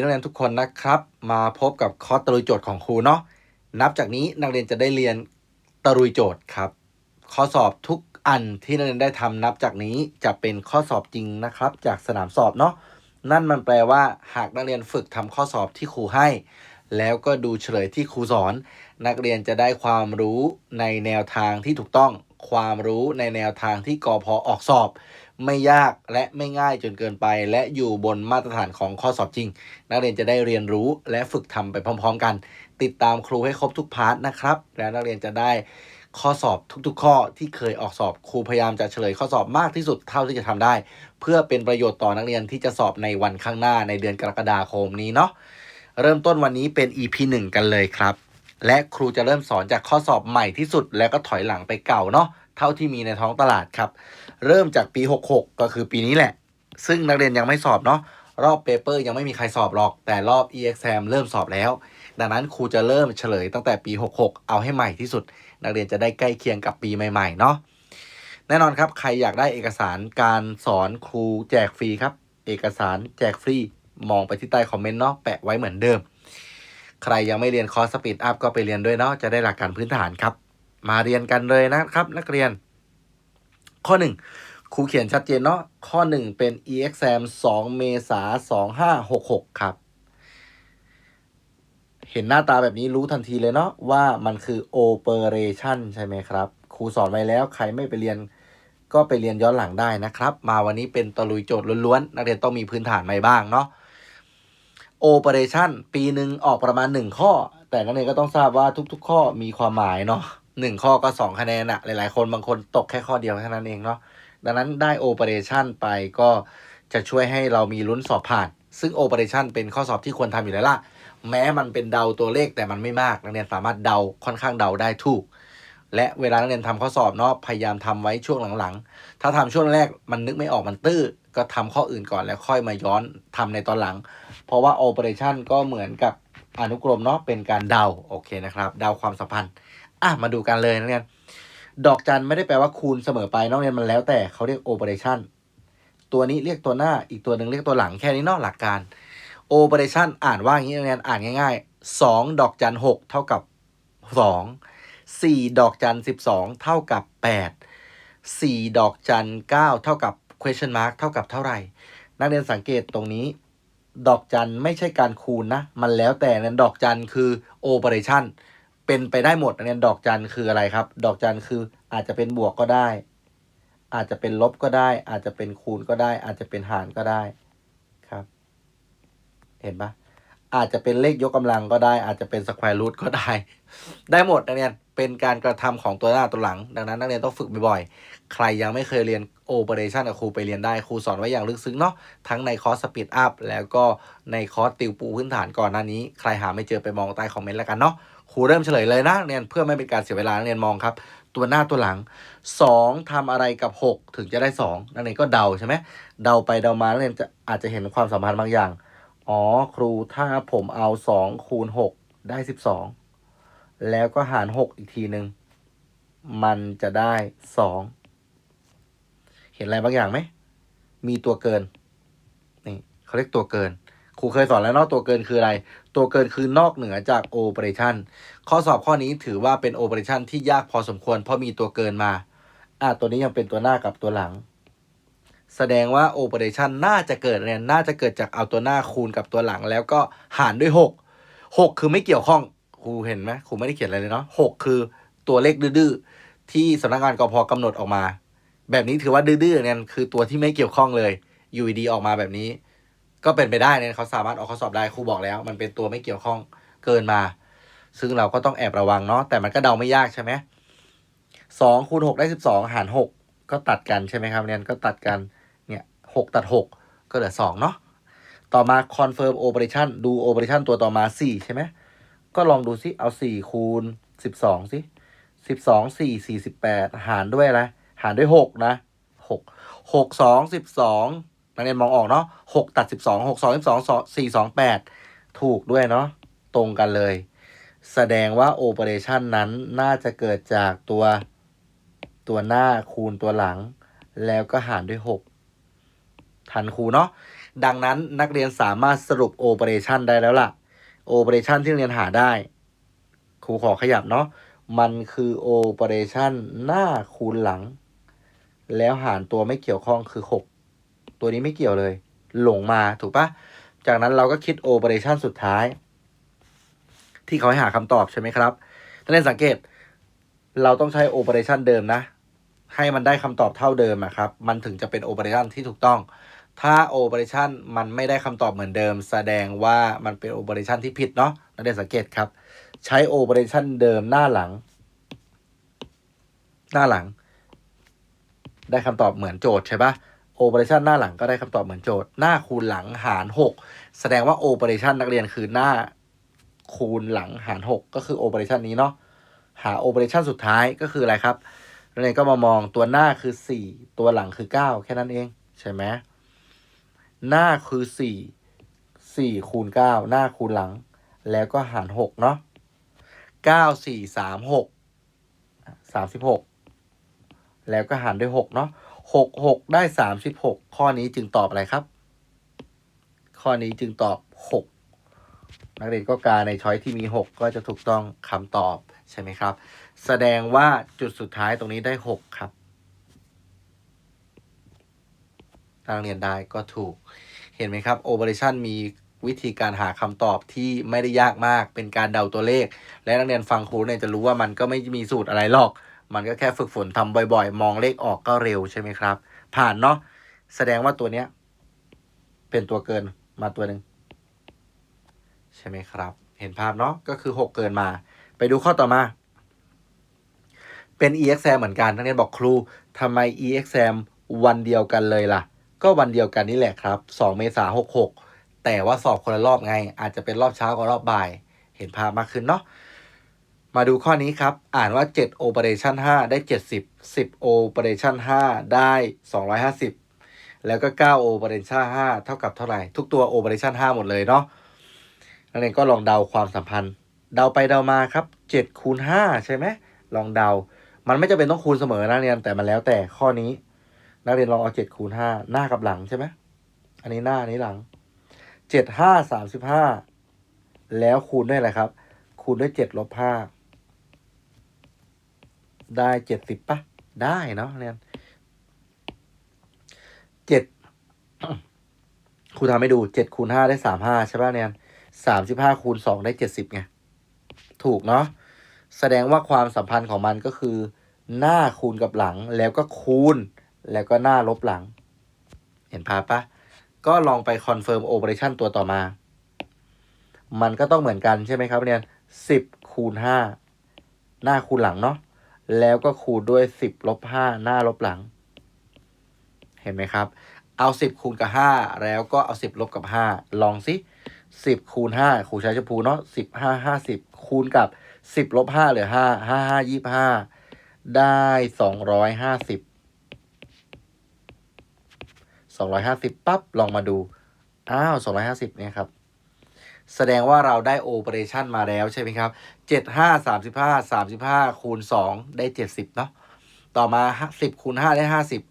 นักเรียนทุกคนนะครับ มาพบกับคอร์สตะลุยโจทย์ของครูเนาะนับจากนี้นักเรียนจะได้เรียนตะลุยโจทย์ครับ ข้อสอบทุกอันที่นักเรียนได้ทำนับจากนี้จะเป็นข้อสอบจริงนะครับ จากสนามสอบเนาะนั่นมันแปลว่า หากนักเรียนฝึกทำข้อสอบที่ครูให้ แล้วก็ดูเฉลยที่ครูสอน นักเรียนจะได้ความรู้ในแนวทางที่ถูกต้อง ความรู้ในแนวทางที่กอพอออกสอบ ไม่ยากและไม่ง่ายจนเกินไป และอยู่บนมาตรฐานของข้อสอบจริง นักเรียนจะได้เรียนรู้และฝึกทำไปพร้อม ๆ กัน ติดตามครูให้ครบทุกพาร์ทนะครับ แล้วนักเรียนจะได้ข้อสอบทุกๆ ข้อที่เคยออกสอบครูพยายามจะเฉลยข้อสอบมากที่สุดเท่าที่จะทำได้ เพื่อเป็นประโยชน์ต่อนักเรียนที่จะสอบในวันข้างหน้าในเดือนกรกฎาคมนี้เนาะเริ่มต้นวันนี้เป็น EP 1 กันเลยครับ และครูจะเริ่มสอนจากข้อสอบใหม่ที่สุด แล้วก็ถอยหลังไปเก่าเนาะเท่าที่มีในท้องตลาดครับ เริ่มจากปี 66 ก็คือปีนี้แหละ ซึ่งนักเรียนยังไม่สอบเนาะรอบเปเปอร์ยังไม่มีใครสอบหรอก แต่รอบ e-exam เริ่มสอบแล้ว ดังนั้นครูจะเริ่มเฉลยตั้งแต่ปี 66 เอาให้ใหม่ที่สุด นักเรียนจะได้ใกล้เคียงกับปีใหม่ๆเนาะแน่นอนครับ ใครอยากได้เอกสารการสอนครูแจกฟรีครับ เอกสารแจกฟรี มองไปที่ใต้คอมเมนต์เนาะแปะไว้เหมือนเดิม ใครยังไม่เรียนคอร์สสปีดอัพก็ไปเรียนด้วยเนาะจะได้หลักการพื้นฐานครับ มาเรียนกันเลยนะครับ นักเรียน ข้อ 1ครูเขียนชัดเจนเนาะข้อ 1 เป็น e-exam 2 เมษา2566 ครับ เห็นหน้าตาแบบนี้รู้ทันทีเลยเนาะว่ามันคือ operation ใช่ไหมครับครูสอนไว้แล้วใครไม่ไปเรียนก็ไปเรียนย้อนหลังได้นะครับ มาวันนี้เป็นตะลุยโจทย์ล้วนๆ นักเรียนต้องมีพื้นฐานมาบ้างเนาะ operation ปีหนึ่งออกประมาณ 1 ข้อ แต่นักเรียนก็ต้องทราบว่าทุกๆ ข้อมีความหมายเนาะหนึ่งข้อก็ 2 คะแนนอะหลายๆ คนบางคนตกแค่ข้อเดียวแค่นั้นเองเนาะดังนั้นได้ operation ไปก็จะช่วยให้เรามีลุ้นสอบผ่าน ซึ่ง operation เป็นข้อสอบที่ควรทำอยู่แล้วล่ะ แม้มันเป็นเดาตัวเลขแต่มันไม่มากนักเรียนสามารถเดาค่อนข้างเดาได้ถูก และเวลานักเรียนทำข้อสอบเนาะพยายามทำไว้ช่วงหลังๆ ถ้าทำช่วงแรกมันนึกไม่ออกมันตื้อก็ทำข้ออื่นก่อนแล้วค่อยมาย้อนทำในตอนหลัง เพราะว่า operation ก็เหมือนกับอนุกรมเนาะเป็นการเดาโอเคนะครับเดาความสัมพันธ์อะมาดูกันเลยนักเรียนดอกจันไม่ได้แปลว่าคูณเสมอไปนักเรียนมันแล้วแต่เขาเรียก operation ตัวนี้เรียกตัวหน้าอีกตัวหนึ่งเรียกตัวหลังแค่นี้เนอกหลักการ operation อ่านว่าอย่างนี้นักเรียนอ่านง่ายๆ2ดอกจัน6เท่ากับ2 4 ดอกจัน 12 เท่ากับ 8 4 ดอกจัน 9 เท่ากับ question mark เท่ากับเท่าไหร่ นักเรียนสังเกตตรงนี้ ดอกจันไม่ใช่การคูณนะ มันแล้วแต่นั้นดอกจันคือ operation เป็นไปได้หมดนักเรียนดอกจันคืออะไรครับ ดอกจันคืออาจจะเป็นบวกก็ได้ อาจจะเป็นลบก็ได้ อาจจะเป็นคูณก็ได้ อาจจะเป็นหารก็ได้ครับ เห็นปะอาจจะเป็นเลขยกกำลังก็ได้ อาจจะเป็นสแควร์รูทก็ได้ ได้หมดนักเรียน เป็นการกระทำของตัวหน้าตัวหลัง ดังนั้นนักเรียนต้องฝึกบ่อยๆ ใครยังไม่เคยเรียน operation กับครูไปเรียนได้ครูสอนไว้อย่างลึกซึ้งเนาะทั้งในคอร์ส speed up แล้วก็ในคอร์สติวปูพื้นฐานก่อนหน้านี้ ใครหาไม่เจอไปมองใต้คอมเมนต์แล้วกันเนาะครูเริ่มเฉลยเลยนะเรียนเพื่อไม่เป็นการเสียเวลานักเรียนมองครับ ตัวหน้าตัวหลัง 2ทำอะไรกับ 6 ถึงจะได้2นักเรียนก็เดาใช่ไหมเดาไปเดามานักเรียนจะอาจจะเห็นความสัมพันธ์บางอย่างอ๋อครูถ้าผมเอาสองคูณหกได้สิบสอง แล้วก็หารหกอีกทีหนึ่งมันจะได้สองเห็นอะไรบางอย่างไหม มีตัวเกิน นี่เขาเรียกตัวเกิน ครูเคยสอนแล้วนอกตัวเกินคืออะไร ตัวเกินคือนอกเหนือจากโอเปอเรชันข้อสอบข้อนี้ถือว่าเป็นโอเปอเรชันที่ยากพอสมควรเพราะมีตัวเกินมา อะตัวนี้ยังเป็นตัวหน้ากับตัวหลัง แสดงว่า operation น่าจะเกิดเนี่ยน่าจะเกิดจากเอาตัวหน้าคูณกับตัวหลัง แล้วก็หารด้วย 6 6 คือไม่เกี่ยวข้อง ครูเห็นไหมครูไม่ได้เขียนอะไรเลยเนาะ6คือตัวเลขดื้อๆที่สำนักงานกพกำหนดออกมา แบบนี้ถือว่าดื้อๆเนี่ยคือตัวที่ไม่เกี่ยวข้องเลยอยู่ดีออกมาแบบนี้ ก็เป็นไปได้เนี่ยเขาสามารถออกข้อสอบได้ครูบอกแล้ว มันเป็นตัวไม่เกี่ยวข้องเกินมา ซึ่งเราก็ต้องแอบระวังเนาะแต่มันก็เดาไม่ยากใช่ไหมสองคูณหกได้สิบสองหารหกก็ตัดกันใช่ไหมครับเนี่ยก็ตัดกันเนี่ยหกตัดหกก็เหลือสองเนาะต่อมา confirm operation ดู operation ตัวต่อมาสี่ใช่ไหม ก็ลองดูซิเอาสี่คูณสิบสองสิสิบสองสี่สี่สิบแปดหารด้วยอะไรหารด้วยหกนะหกหกสองสิบสองนักเรียนมองออกเนาะหกตัดสิบสองหกสองสิบสองสี่สองแปดถูกด้วยเนาะตรงกันเลย แสดงว่า operation นั้นน่าจะเกิดจากตัวตัวหน้าคูณตัวหลัง แล้วก็หารด้วยหกทันครูเนาะ ดังนั้นนักเรียนสามารถสรุปโอเปอเรชันได้แล้วล่ะ โอเปอเรชันที่เรียนหาได้ ครูขอขยับเนาะมันคือโอเปอเรชันหน้าคูณหลัง แล้วหารตัวไม่เกี่ยวข้องคือ 6 ตัวนี้ไม่เกี่ยวเลย หลงมาถูกปะจากนั้นเราก็คิดโอเปอเรชันสุดท้าย ที่เขาให้หาคำตอบใช่ไหมครับนักเรียนสังเกต เราต้องใช้โอเปอเรชันเดิมนะ ให้มันได้คำตอบเท่าเดิมอะครับ มันถึงจะเป็นโอเปอเรชันที่ถูกต้อง ถ้าโอเปอเรชันมันไม่ได้คำตอบเหมือนเดิม แสดงว่ามันเป็นโอเปอเรชันที่ผิดเนาะนักเรียนสังเกตครับ ใช้โอเปอเรชันเดิมหน้าหลัง หน้าหลัง ได้คำตอบเหมือนโจทย์ใช่ปะโอเปอเรชันหน้าหลังก็ได้คำตอบเหมือนโจทย์ หน้าคูณหลังหาร 6 แสดงว่าโอเปอเรชันนักเรียนคือหน้าคูณหลังหาร 6 ก็คือโอเปอเรชันนี้เนาะหาโอเปอเรชันสุดท้ายก็คืออะไรครับนักเรียนก็มามองตัวหน้าคือ 4 ตัวหลังคือ 9 แค่นั้นเอง ใช่ไหม หน้าคือ4 4คูณ9หน้าคูณหลัง แล้วก็หาร6เนาะ9 4 3 6 36แล้วก็หารด้วย6เนาะ6 6ได้36ข้อนี้จึงตอบอะไรครับ ข้อนี้จึงตอบ6นักเรียนก็การในช้อยที่มี 6 ก็จะถูกต้องคำตอบใช่ไหมครับ แสดงว่าจุดสุดท้ายตรงนี้ได้ 6 ครับถ้า นักเรียนได้ก็ถูก เห็นไหมครับ Operation มีวิธีการหาคำตอบที่ไม่ได้ยากมาก เป็นการเดาตัวเลข และนักเรียนฟังครูเนี่ยจะรู้ว่ามันก็ไม่มีสูตรอะไรหรอก มันก็แค่ฝึกฝนทำบ่อยๆ มองเลขออกก็เร็วใช่ไหมครับ ผ่านเนาะ แสดงว่าตัวเนี้ย เป็นตัวเกินมาตัวหนึ่งใช่ไหมครับ เห็นภาพเนาะ ก็คือ 6 เกินมา ไปดูข้อต่อมา เป็น EXAM เหมือนกันนักเรียนบอกครูทำไม EXAM วันเดียวกันเลยล่ะ ก็วันเดียวกันนี่แหละครับ 2 เมษายน66 แต่ว่าสอบคนละรอบไง อาจจะเป็นรอบเช้ากับรอบบ่าย เห็นภาพมากขึ้นเนาะ มาดูข้อนี้ครับ อ่านว่า 7 Operation 5 ได้ 70 10 Operation 5 ได้ 250 แล้วก็ 9 Operation 5 เท่ากับเท่าไหร่ ทุกตัว Operation 5 หมดเลยเนาะนักเรียนก็ลองเดาความสัมพันธ์ เดาไปเดามาครับ7คูณ5ใช่ไหมลองเดา มันไม่จำเป็นต้องคูณเสมอนะนักเรียนแต่มันแล้วแต่ข้อนี้ นักเรียนลองเอา7คูณ5หน้ากับหลังใช่ไหมอันนี้หน้าอันนี้หลัง7 5 35แล้วคูณด้วยอะไรครับ คูณด้วย7ลบ5ได้70ปะได้เนาะนักเรียน7ครูทำให้ดู7คูณ5ได้35ใช่ป่ะเนี่ยสามสิบห้าคูณสองได้เจ็ดสิบไง ถูกเนาะแสดงว่าความสัมพันธ์ของมันก็คือ หน้าคูณกับหลังแล้วก็คูณ แล้วก็หน้าลบหลัง เห็นภาพปะก็ลองไปคอนเฟิร์มโอเปอเรชันตัวต่อมา มันก็ต้องเหมือนกันใช่ไหมครับเนี่ยสิบคูณห้าหน้าคูณหลังเนาะแล้วก็คูณด้วยสิบลบห้าหน้าลบหลัง เห็นไหมครับ เอาสิบคูณกับห้าแล้วก็เอาสิบลบกับห้าลองสิสิบคูณห้าครูใช้ชมพูเนาะสิบห้าห้าสิบคูณกับสิบลบห้าเหลือห้าห้าห้ายี่ห้าได้สองร้อยห้าสิบ สองร้อยห้าสิบปั๊บลองมาดู อ้าวสองร้อยห้าสิบเนี่ยครับ แสดงว่าเราได้โอเปอเรชันมาแล้วใช่ไหมครับเจ็ดห้าสามสิบห้าสามสิบห้าคูณสองได้เจ็ดสิบเนาะต่อมาสิบคูณห้าได้ห้าสิบ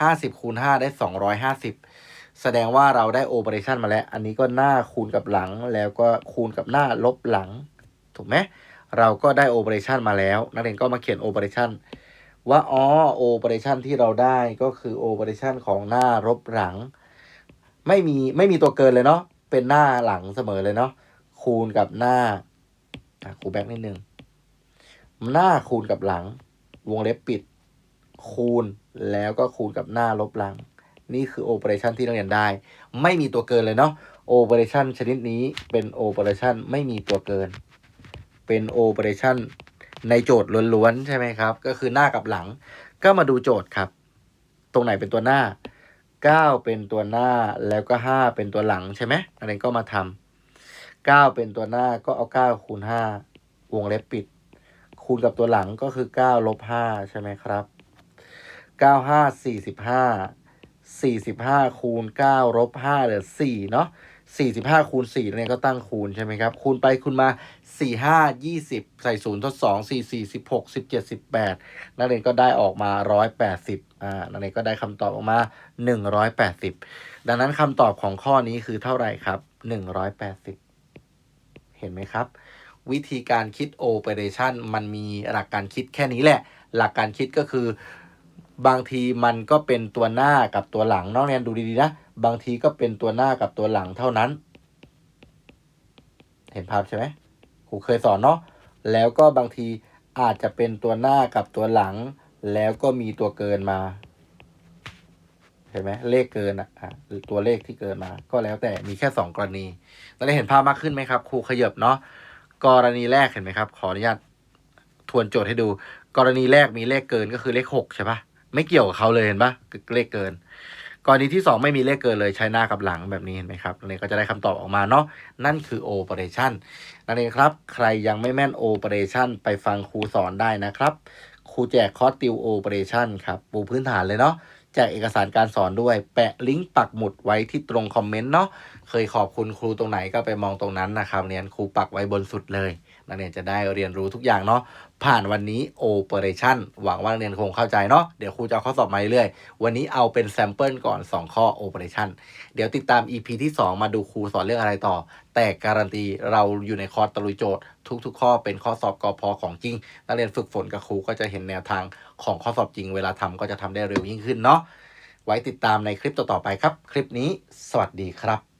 ห้าสิบคูณห้าได้สองร้อยห้าสิบแสดงว่าเราได้โอเปอเรชันมาแล้ว อันนี้ก็หน้าคูณกับหลัง แล้วก็คูณกับหน้าลบหลัง ถูกไหม เราก็ได้โอเปอเรชันมาแล้ว นักเรียนก็มาเขียนโอเปอเรชัน ว่าอ๋อโอเปอเรชันที่เราได้ก็คือโอเปอเรชันของหน้าลบหลัง ไม่มีไม่มีตัวเกินเลยเนาะเป็นหน้าหลังเสมอเลยเนาะคูณกับหน้าครูแบ็กนิดนึงหน้าคูณกับหลัง วงเล็บปิด คูณแล้วก็คูณกับหน้าลบหลัง นี่คือโอเปอเรชันที่นักเรียนได้ ไม่มีตัวเกินเลยเนาะโอเปอเรชันชนิดนี้เป็นโอเปอเรชันไม่มีตัวเกิน เป็นโอเปอเรชัน ในโจทย์ล้วนๆใช่ไหมครับ ก็คือหน้ากับหลัง ก็มาดูโจทย์ครับ ตรงไหนเป็นตัวหน้า 9 เป็นตัวหน้าแล้วก็ 5 เป็นตัวหลังใช่ไหมนักเรียนก็มาทำ9เป็นตัวหน้าก็เอา 9 คูณ 5 วงเล็บปิด คูณกับตัวหลังก็คือ 9 ลบ 5 ใช่ไหมครับ 9 5 45 45คูณ9ลบ5เหลือ4เนาะ45คูณ4เนี่ยก็ตั้งคูณใช่ไหมครับ คูณไปคูณมา 4 5 20 ใส่0ทด2 4 4 16 17 18 นักเรียนก็ได้ออกมา 180อ่านักเรียนก็ได้คำตอบออกมา 180 ดังนั้นคำตอบของข้อนี้คือเท่าไหร่ครับ 180 เห็นไหมครับ วิธีการคิด operation มันมีหลักการคิดแค่นี้แหละ หลักการคิดก็คือ บางทีมันก็เป็นตัวหน้ากับตัวหลังน้องเรียนดูดีๆนะบางทีก็เป็นตัวหน้ากับตัวหลังเท่านั้น เห็นภาพใช่ไหมครูเคยสอนเนาะแล้วก็บางทีอาจจะเป็นตัวหน้ากับตัวหลัง แล้วก็มีตัวเกินมาเห็นไหมเลขเกินอะหรือตัวเลขที่เกินมา ก็แล้วแต่มีแค่สองกรณีตอนนี้เห็นภาพมากขึ้นไหมครับครูขยับเนาะกรณีแรกเห็นไหมครับ ขออนุญาตทวนโจทย์ให้ดู กรณีแรกมีเลขเกินก็คือเลขหกใช่ปะ ไม่เกี่ยวกับเขาเลยเห็นปะเลขเกินกรณีที่สองไม่มีเลขเกินเลยใช้หน้ากับหลังแบบนี้เห็นไหมครับนนี้ก็จะได้คำตอบออกมาเนาะนั่นคือ operation นั่นเองครับ ใครยังไม่แม่น operation ไปฟังครูสอนได้นะครับครูแจกคอร์สติว operation ครับปูพื้นฐานเลยเนาะแจกเอกสารการสอนด้วย แปะลิงก์ปักหมุดไว้ที่ตรงคอมเมนต์เนาะเคยขอบคุณครูตรงไหนก็ไปมองตรงนั้นนะครับเรียนครูปักไว้บนสุดเลย นักเรียนจะได้เรียนรู้ทุกอย่างเนาะผ่านวันนี้ operation หวังว่านักเรียนคงเข้าใจเนาะเดี๋ยวครูจะเอาข้อสอบมาเรื่อยวันนี้เอาเป็นแซมเปิลก่อน 2 ข้อ operation เดี๋ยวติดตาม EP ที่ 2 มาดูครูสอนเรื่องอะไรต่อ แต่การันตีเราอยู่ในคอร์สตลุยโจทย์ ทุกๆ ข้อเป็นข้อสอบกอพอของจริง นักเรียนฝึกฝนกับครูก็จะเห็นแนวทางของข้อสอบจริง เวลาทำก็จะทำได้เร็วยิ่งขึ้นเนาะไว้ติดตามในคลิปต่อๆไปครับ คลิปนี้ สวัสดีครับ